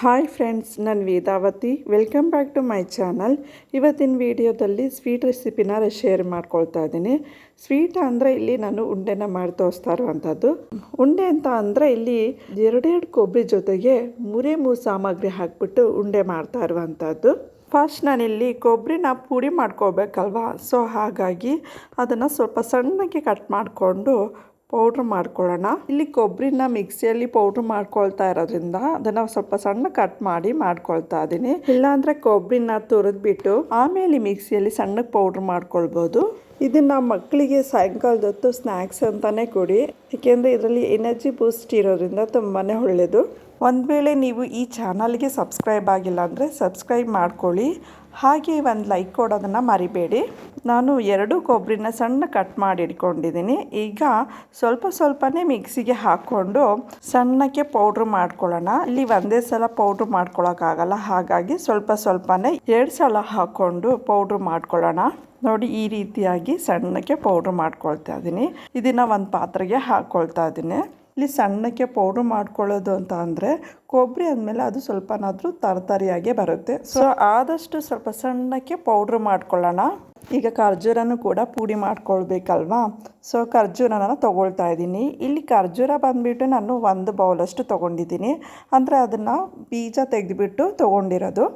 Hi friends, ನಾನು Vedavathi. Welcome back to my channel ಇವತ್ತಿನ ವಿಡಿಯೋದಲ್ಲಿ ಸ್ವೀಟ್ ರೆಸಿಪಿನ ಶೇರ್ ಮಾಡ್ಕೊಳ್ತಾ ಇದ್ದೀನಿ. ಸ್ವೀಟ್ ಅಂದರೆ ಇಲ್ಲಿ ನಾನು ಉಂಡೆನ ಮಾಡಿ ತೋರಿಸ್ತಾ ಇರುವಂಥದ್ದು. ಉಂಡೆ ಅಂತ ಅಂದರೆ ಇಲ್ಲಿ ಎರಡೆರಡು ಕೊಬ್ಬರಿ ಜೊತೆಗೆ ಮೂರೇ ಮೂರು ಸಾಮಗ್ರಿ ಹಾಕ್ಬಿಟ್ಟು ಉಂಡೆ ಮಾಡ್ತಾ ಇರುವಂಥದ್ದು. ಫಸ್ಟ್ ನಾನಿಲ್ಲಿ ಕೊಬ್ಬರಿನ ಪುಡಿ ಮಾಡ್ಕೋಬೇಕಲ್ವಾ ಸೊ ಹಾಗಾಗಿ ಅದನ್ನು ಸ್ವಲ್ಪ ಸಣ್ಣಗೆ ಕಟ್ ಮಾಡಿಕೊಂಡು ಪೌಡ್ರ್ ಮಾಡ್ಕೊಳ್ಳೋಣ. ಇಲ್ಲಿ ಕೊಬ್ಬರಿನ ಮಿಕ್ಸಿಯಲ್ಲಿ ಪೌಡ್ರ್ ಮಾಡ್ಕೊಳ್ತಾ ಇರೋದ್ರಿಂದ ಅದನ್ನು ಸ್ವಲ್ಪ ಸಣ್ಣ ಕಟ್ ಮಾಡಿ ಮಾಡ್ಕೊಳ್ತಾ ಇದ್ದೀನಿ. ಇಲ್ಲಾಂದರೆ ಕೊಬ್ಬರಿನ ತುರಿದ್ಬಿಟ್ಟು ಆಮೇಲೆ ಮಿಕ್ಸಿಯಲ್ಲಿ ಸಣ್ಣಕ್ಕೆ ಪೌಡ್ರ್ ಮಾಡ್ಕೊಳ್ಬೋದು. ಇದನ್ನು ಮಕ್ಕಳಿಗೆ ಸಾಯಂಕಾಲದ ಹೊತ್ತು ಸ್ನ್ಯಾಕ್ಸ್ ಅಂತಲೇ ಕೊಡಿ. ಏಕೆಂದರೆ ಇದರಲ್ಲಿ ಎನರ್ಜಿ ಬೂಸ್ಟ್ ಇರೋದ್ರಿಂದ ತುಂಬಾ ಒಳ್ಳೆಯದು ಒಂದು ವೇಳೆ ನೀವು ಈ ಚಾನಲ್ಗೆ ಸಬ್ಸ್ಕ್ರೈಬ್ ಆಗಿಲ್ಲ ಅಂದರೆ ಸಬ್ಸ್ಕ್ರೈಬ್ ಮಾಡ್ಕೊಳ್ಳಿ. ಹಾಗೆ ಒಂದು ಲೈಕ್ ಕೊಡೋದನ್ನು ಮರಿಬೇಡಿ. ನಾನು ಎರಡು ಕೊಬ್ಬರಿನ ಸಣ್ಣ ಕಟ್ ಮಾಡಿ ಇಟ್ಕೊಂಡಿದ್ದೀನಿ ಈಗ ಸ್ವಲ್ಪ ಸ್ವಲ್ಪನೇ ಮಿಕ್ಸಿಗೆ ಹಾಕ್ಕೊಂಡು ಸಣ್ಣಕ್ಕೆ ಪೌಡ್ರ್ ಮಾಡ್ಕೊಳ್ಳೋಣ. ಇಲ್ಲಿ ಒಂದೇ ಸಲ ಪೌಡ್ರ್ ಮಾಡ್ಕೊಳ್ಳೋಕ್ಕಾಗಲ್ಲ ಹಾಗಾಗಿ ಸ್ವಲ್ಪ ಸ್ವಲ್ಪನೇ ಎರಡು ಸಲ ಹಾಕ್ಕೊಂಡು ಪೌಡ್ರ್ ಮಾಡ್ಕೊಳ್ಳೋಣ. ನೋಡಿ, ಈ ರೀತಿಯಾಗಿ ಸಣ್ಣಕ್ಕೆ ಪೌಡ್ರ್ ಮಾಡ್ಕೊಳ್ತಾ ಇದ್ದೀನಿ. ಇದನ್ನು ಒಂದು ಪಾತ್ರೆಗೆ ಹಾಕ್ಕೊಳ್ತಾ ಇದ್ದೀನಿ. ಇಲ್ಲಿ ಸಣ್ಣಕ್ಕೆ ಪೌಡ್ರ್ ಮಾಡ್ಕೊಳ್ಳೋದು ಅಂತ ಅಂದರೆ ಕೊಬ್ಬರಿ ಅಂದಮೇಲೆ ಅದು ಸ್ವಲ್ಪನಾದರೂ ತರತರಿಯಾಗೆ ಬರುತ್ತೆ. ಸೊ, ಆದಷ್ಟು ಸ್ವಲ್ಪ ಸಣ್ಣಕ್ಕೆ ಪೌಡ್ರ್ ಮಾಡ್ಕೊಳ್ಳೋಣ. ಈಗ ಖರ್ಜೂರನೂ ಕೂಡ ಪುಡಿ ಮಾಡ್ಕೊಳ್ಬೇಕಲ್ವಾ? ಸೊ ಖರ್ಜೂರನ ತೊಗೊಳ್ತಾ ಇದ್ದೀನಿ. ಇಲ್ಲಿ ಖರ್ಜೂರ ಬಂದುಬಿಟ್ಟು ನಾನು ಒಂದು ಬೌಲಷ್ಟು ತೊಗೊಂಡಿದ್ದೀನಿ. ಅಂದರೆ ಅದನ್ನು ಬೀಜ ತೆಗೆದುಬಿಟ್ಟು ತೊಗೊಂಡಿರೋದು.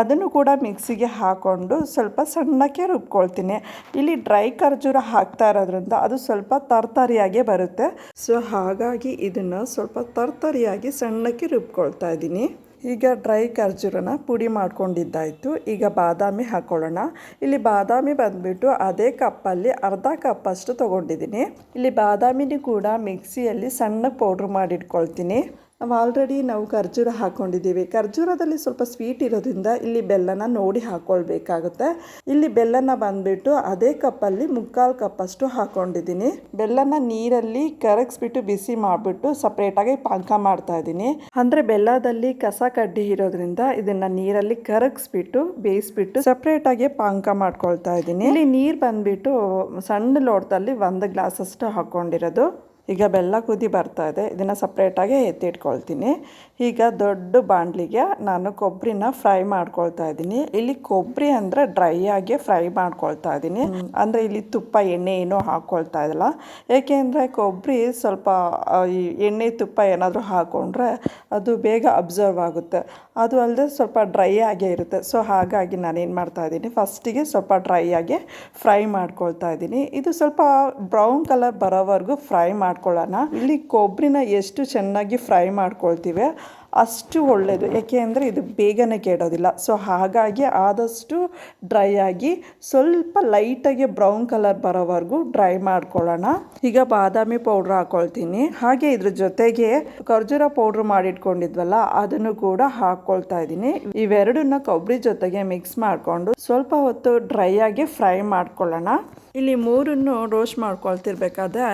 ಅದನ್ನು ಕೂಡ ಮಿಕ್ಸಿಗೆ ಹಾಕ್ಕೊಂಡು ಸ್ವಲ್ಪ ಸಣ್ಣಕ್ಕೆ ರುಬ್ಕೊಳ್ತೀನಿ. ಇಲ್ಲಿ ಡ್ರೈ ಖರ್ಜೂರ ಹಾಕ್ತಾ ಇರೋದ್ರಿಂದ ಅದು ಸ್ವಲ್ಪ ತರ್ತರಿಯಾಗೆ ಬರುತ್ತೆ. ಸೊ ಹಾಗಾಗಿ ಇದನ್ನು ಸ್ವಲ್ಪ ತರ್ತರಿಯಾಗಿ ಸಣ್ಣಕ್ಕೆ ರುಬ್ಕೊಳ್ತಾ ಇದ್ದೀನಿ. ಈಗ ಡ್ರೈ ಖರ್ಜೂರನ ಪುಡಿ ಮಾಡ್ಕೊಂಡಿದ್ದಾಯಿತು. ಈಗ ಬಾದಾಮಿ ಹಾಕ್ಕೊಳ್ಳೋಣ ಇಲ್ಲಿ ಬಾದಾಮಿ ಬಂದುಬಿಟ್ಟು ಅದೇ ಕಪ್ಪಲ್ಲಿ ಅರ್ಧ ಕಪ್ಪಷ್ಟು ತೊಗೊಂಡಿದ್ದೀನಿ. ಇಲ್ಲಿ ಬಾದಾಮಿನೂ ಕೂಡ ಮಿಕ್ಸಿಯಲ್ಲಿ ಸಣ್ಣ ಪೌಡ್ರ್ ಮಾಡಿಟ್ಕೊಳ್ತೀನಿ. ನಾವು ಆಲ್ರೆಡಿ ನಾವು ಖರ್ಜೂರ ಹಾಕ್ಕೊಂಡಿದ್ದೀವಿ ಖರ್ಜೂರದಲ್ಲಿ ಸ್ವಲ್ಪ ಸ್ವೀಟ್ ಇರೋದ್ರಿಂದ ಇಲ್ಲಿ ಬೆಲ್ಲನ ನೋಡಿ ಹಾಕ್ಕೊಳ್ಬೇಕಾಗುತ್ತೆ ಇಲ್ಲಿ ಬೆಲ್ಲನ ಬಂದುಬಿಟ್ಟು ಅದೇ ಕಪ್ಪಲ್ಲಿ ಮುಕ್ಕಾಲು ಕಪ್ಪಷ್ಟು ಹಾಕ್ಕೊಂಡಿದ್ದೀನಿ ಬೆಲ್ಲನ ನೀರಲ್ಲಿ ಕರಗಿಸ್ಬಿಟ್ಟು ಬಿಸಿ ಮಾಡಿಬಿಟ್ಟು ಸಪ್ರೇಟಾಗಿ ಪಾಕ ಮಾಡ್ತಾ ಇದ್ದೀನಿ. ಅಂದರೆ ಬೆಲ್ಲದಲ್ಲಿ ಕಸ ಕಡ್ಡಿ ಇರೋದ್ರಿಂದ ಇದನ್ನು ನೀರಲ್ಲಿ ಕರಗಿಸ್ಬಿಟ್ಟು ಬೇಯಿಸ್ಬಿಟ್ಟು ಸಪ್ರೇಟಾಗಿ ಪಾಕ ಮಾಡ್ಕೊಳ್ತಾ ಇದ್ದೀನಿ. ಇಲ್ಲಿ ನೀರು ಬಂದುಬಿಟ್ಟು ಸಣ್ಣ ಲೋಟದಲ್ಲಿ ಒಂದು ಗ್ಲಾಸಷ್ಟು ಹಾಕ್ಕೊಂಡಿರೋದು ಈಗ ಬೆಲ್ಲ ಕುದಿ ಬರ್ತಾ ಇದೆ, ಇದನ್ನು ಸಪ್ರೇಟಾಗಿ ಎತ್ತಿಟ್ಕೊಳ್ತೀನಿ ಈಗ ದೊಡ್ಡ ಬಾಣಲಿಗೆ ನಾನು ಕೊಬ್ಬರಿನ ಫ್ರೈ ಮಾಡ್ಕೊಳ್ತಾ ಇದ್ದೀನಿ. ಇಲ್ಲಿ ಕೊಬ್ಬರಿ ಅಂದರೆ ಡ್ರೈ ಆಗಿ ಫ್ರೈ ಮಾಡ್ಕೊಳ್ತಾ ಇದ್ದೀನಿ. ಅಂದರೆ ಇಲ್ಲಿ ತುಪ್ಪ, ಎಣ್ಣೆ ಏನೂ ಹಾಕ್ಕೊಳ್ತಾ ಇದ್ದಲ್ಲ ಏಕೆಂದರೆ ಕೊಬ್ಬರಿ ಸ್ವಲ್ಪ ಎಣ್ಣೆ ತುಪ್ಪ ಏನಾದರೂ ಹಾಕ್ಕೊಂಡ್ರೆ ಅದು ಬೇಗ ಅಬ್ಸರ್ವ್ ಆಗುತ್ತೆ. ಅದು ಅಲ್ಲದೆ ಸ್ವಲ್ಪ ಡ್ರೈ ಆಗೇ ಇರುತ್ತೆ. ಸೊ ಹಾಗಾಗಿ ನಾನೇನು ಮಾಡ್ತಾ ಇದ್ದೀನಿ, ಫಸ್ಟಿಗೆ ಸ್ವಲ್ಪ ಡ್ರೈ ಆಗಿ ಫ್ರೈ ಮಾಡ್ಕೊಳ್ತಾ ಇದ್ದೀನಿ. ಇದು ಸ್ವಲ್ಪ ಬ್ರೌನ್ ಕಲರ್ ಬರೋವರೆಗೂ ಫ್ರೈ ಮಾಡ್ಕೊಳ್ಳೋಣ. ಇಲ್ಲಿ ಕೊಬ್ಬರಿನ ಎಷ್ಟು ಚೆನ್ನಾಗಿ ಫ್ರೈ ಮಾಡ್ಕೊಳ್ತೀವಿ ಅಷ್ಟು ಒಳ್ಳೆಯದು ಯಾಕೆ ಅಂದರೆ ಇದು ಬೇಗನೆ ಕೆಡೋದಿಲ್ಲ. ಸೊ ಹಾಗಾಗಿ ಆದಷ್ಟು ಡ್ರೈ ಆಗಿ ಸ್ವಲ್ಪ ಲೈಟಾಗಿ ಬ್ರೌನ್ ಕಲರ್ ಬರೋವರೆಗೂ ಡ್ರೈ ಮಾಡ್ಕೊಳ್ಳೋಣ. ಈಗ ಬಾದಾಮಿ ಪೌಡ್ರ್ ಹಾಕ್ಕೊಳ್ತೀನಿ ಹಾಗೆ ಇದ್ರ ಜೊತೆಗೆ ಖರ್ಜೂರ ಪೌಡ್ರ್ ಮಾಡಿಟ್ಕೊಂಡಿದ್ವಲ್ಲ, ಅದನ್ನು ಕೂಡ ಹಾಕ್ಕೊಳ್ತಾ ಇದ್ದೀನಿ. ಇವೆರಡನ್ನ ಕೊಬ್ಬರಿ ಜೊತೆಗೆ ಮಿಕ್ಸ್ ಮಾಡಿಕೊಂಡು ಸ್ವಲ್ಪ ಹೊತ್ತು ಡ್ರೈ ಆಗಿ ಫ್ರೈ ಮಾಡ್ಕೊಳ್ಳೋಣ. ಇಲ್ಲಿ ಮೂರನ್ನು ರೋಸ್ಟ್ ಮಾಡ್ಕೊಳ್ತಿರ್ಬೇಕಾದ್ರೆ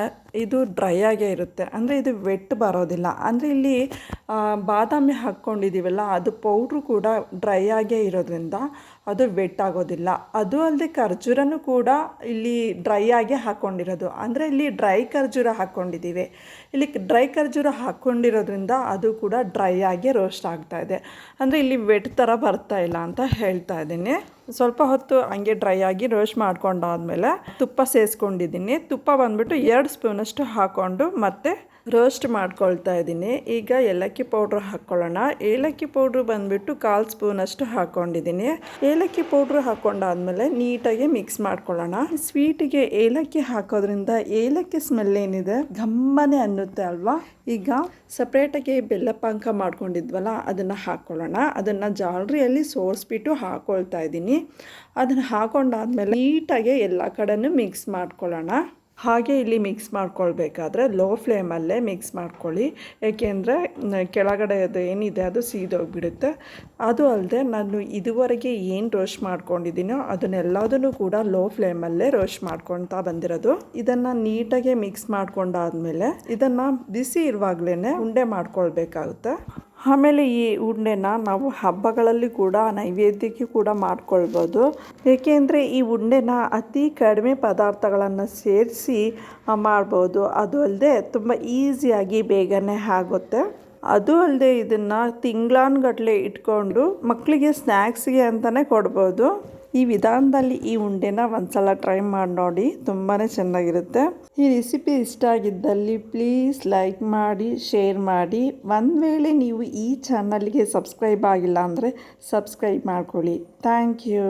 ಇದು ಡ್ರೈ ಆಗೇ ಇರುತ್ತೆ. ಅಂದರೆ ಇದು ವೆಟ್ ಬರೋದಿಲ್ಲ. ಅಂದರೆ ಇಲ್ಲಿ ಬಾದಾಮಿ ಹಾಕ್ಕೊಂಡಿದ್ದೀವಲ್ಲ ಅದು ಪೌಡ್ರು ಕೂಡ ಡ್ರೈ ಆಗೇ ಇರೋದ್ರಿಂದ ಅದು ವೆಟ್ ಆಗೋದಿಲ್ಲ. ಅದು ಅಲ್ಲದೆ ಖರ್ಜೂರನೂ ಕೂಡ ಇಲ್ಲಿ ಡ್ರೈ ಆಗೇ ಹಾಕ್ಕೊಂಡಿರೋದು ಅಂದರೆ ಇಲ್ಲಿ ಡ್ರೈ ಖರ್ಜೂರ ಹಾಕ್ಕೊಂಡಿದ್ದೀವಿ ಇಲ್ಲಿ ಡ್ರೈ ಖರ್ಜೂರ ಹಾಕ್ಕೊಂಡಿರೋದ್ರಿಂದ ಅದು ಕೂಡ ಡ್ರೈ ಆಗಿ ರೋಸ್ಟ್ ಆಗ್ತಾ ಇದೆ. ಅಂದರೆ ಇಲ್ಲಿ ವೆಟ್ ಥರ ಬರ್ತಾ ಇಲ್ಲ ಅಂತ ಹೇಳ್ತಾ ಇದ್ದೀನಿ. ಸ್ವಲ್ಪ ಹೊತ್ತು ಹಂಗೆ ಡ್ರೈ ಆಗಿ ರೋಸ್ಟ್ ಮಾಡ್ಕೊಂಡಾದ್ಮೇಲೆ ತುಪ್ಪ ಸೇರಿಸ್ಕೊಂಡಿದ್ದೀನಿ ತುಪ್ಪ ಬಂದುಬಿಟ್ಟು ಎರಡು ಸ್ಪೂನಷ್ಟು ಹಾಕ್ಕೊಂಡು ಮತ್ತೆ ರೋಸ್ಟ್ ಮಾಡ್ಕೊಳ್ತಾ ಇದ್ದೀನಿ. ಈಗ ಏಲಕ್ಕಿ ಪೌಡ್ರ್ ಹಾಕ್ಕೊಳ್ಳೋಣ. ಏಲಕ್ಕಿ ಪೌಡ್ರ್ ಬಂದುಬಿಟ್ಟು ಕಾಲು ಸ್ಪೂನಷ್ಟು ಹಾಕ್ಕೊಂಡಿದ್ದೀನಿ. ಏಲಕ್ಕಿ ಪೌಡ್ರ್ ಹಾಕ್ಕೊಂಡಾದ್ಮೇಲೆ ನೀಟಾಗಿ ಮಿಕ್ಸ್ ಮಾಡ್ಕೊಳ್ಳೋಣ. ಸ್ವೀಟಿಗೆ ಏಲಕ್ಕಿ ಹಾಕೋದ್ರಿಂದ ಏಲಕ್ಕಿ ಸ್ಮೆಲ್ ಏನಿದೆ ಘಮ್ಮನೆ ಅನ್ನುತ್ತೆ ಅಲ್ವಾ? ಈಗ ಸಪ್ರೇಟಾಗಿ ಬೆಲ್ಲ ಪಾಕ ಮಾಡ್ಕೊಂಡಿದ್ವಲ್ಲ, ಅದನ್ನು ಹಾಕ್ಕೊಳ್ಳೋಣ. ಅದನ್ನು ಜಾಲ್ರಿಯಲ್ಲಿ ಸೋರಿಸ್ಬಿಟ್ಟು ಹಾಕ್ಕೊಳ್ತಾ ಇದ್ದೀನಿ. ಅದನ್ನು ಹಾಕೊಂಡಾದ್ಮೇಲೆ ನೀಟಾಗಿ ಎಲ್ಲ ಕಡೆಯೂ ಮಿಕ್ಸ್ ಮಾಡ್ಕೊಳ್ಳೋಣ. ಹಾಗೆ ಇಲ್ಲಿ ಮಿಕ್ಸ್ ಮಾಡ್ಕೊಳ್ಬೇಕಾದ್ರೆ ಲೋ ಫ್ಲೇಮಲ್ಲೇ ಮಿಕ್ಸ್ ಮಾಡ್ಕೊಳ್ಳಿ. ಏಕೆಂದರೆ ಕೆಳಗಡೆ ಅದು ಏನಿದೆ ಅದು ಸೀದೋಗಿಬಿಡುತ್ತೆ. ಅದು ಅಲ್ಲದೆ ನಾನು ಇದುವರೆಗೆ ಏನು ರೋಸ್ಟ್ ಮಾಡ್ಕೊಂಡಿದ್ದೀನೋ ಅದನ್ನೆಲ್ಲದನ್ನು ಕೂಡ ಲೋ ಫ್ಲೇಮಲ್ಲೇ ರೋಸ್ಟ್ ಮಾಡ್ಕೊಳ್ತಾ ಬಂದಿರೋದು. ಇದನ್ನು ನೀಟಾಗಿ ಮಿಕ್ಸ್ ಮಾಡ್ಕೊಂಡಾದ್ಮೇಲೆ ಇದನ್ನು ಬಿಸಿ ಇರುವಾಗಲೇ ಉಂಡೆ ಮಾಡ್ಕೊಳ್ಬೇಕಾಗುತ್ತೆ. ಆಮೇಲೆ ಈ ಉಂಡೆನ ನಾವು ಹಬ್ಬಗಳಲ್ಲಿ ಕೂಡ, ನೈವೇದ್ಯಕ್ಕೆ ಕೂಡ ಮಾಡ್ಕೊಳ್ಬೋದು. ಏಕೆಂದರೆ ಈ ಉಂಡೆನ ಅತಿ ಕಡಿಮೆ ಪದಾರ್ಥಗಳನ್ನು ಸೇರಿಸಿ ಮಾಡ್ಬೋದು. ಅದು ಅಲ್ಲದೆ ತುಂಬ ಈಸಿಯಾಗಿ ಬೇಗನೆ ಆಗುತ್ತೆ. ಅದು ಅಲ್ಲದೆ ಇದನ್ನು ತಿಂಗ್ಳಾನ್ಗಟ್ಟಲೆ ಇಟ್ಕೊಂಡು ಮಕ್ಕಳಿಗೆ ಸ್ನ್ಯಾಕ್ಸ್ಗೆ ಅಂತಲೇ ಕೊಡ್ಬೋದು. ಈ ವಿಧಾನದಲ್ಲಿ ಈ ಉಂಡೆನ ಒಂದ್ಸಲ ಟ್ರೈ ಮಾಡಿ ನೋಡಿ ತುಂಬಾ ಚೆನ್ನಾಗಿರುತ್ತೆ. ಈ ರೆಸಿಪಿ ಇಷ್ಟ ಆಗಿದ್ದಲ್ಲಿ ಪ್ಲೀಸ್ ಲೈಕ್ ಮಾಡಿ ಶೇರ್ ಮಾಡಿ. ಒಂದು ವೇಳೆ ನೀವು ಈ ಚಾನಲ್ಗೆ ಸಬ್ಸ್ಕ್ರೈಬ್ ಆಗಿಲ್ಲ ಅಂದರೆ ಸಬ್ಸ್ಕ್ರೈಬ್ ಮಾಡ್ಕೊಳ್ಳಿ. Thank you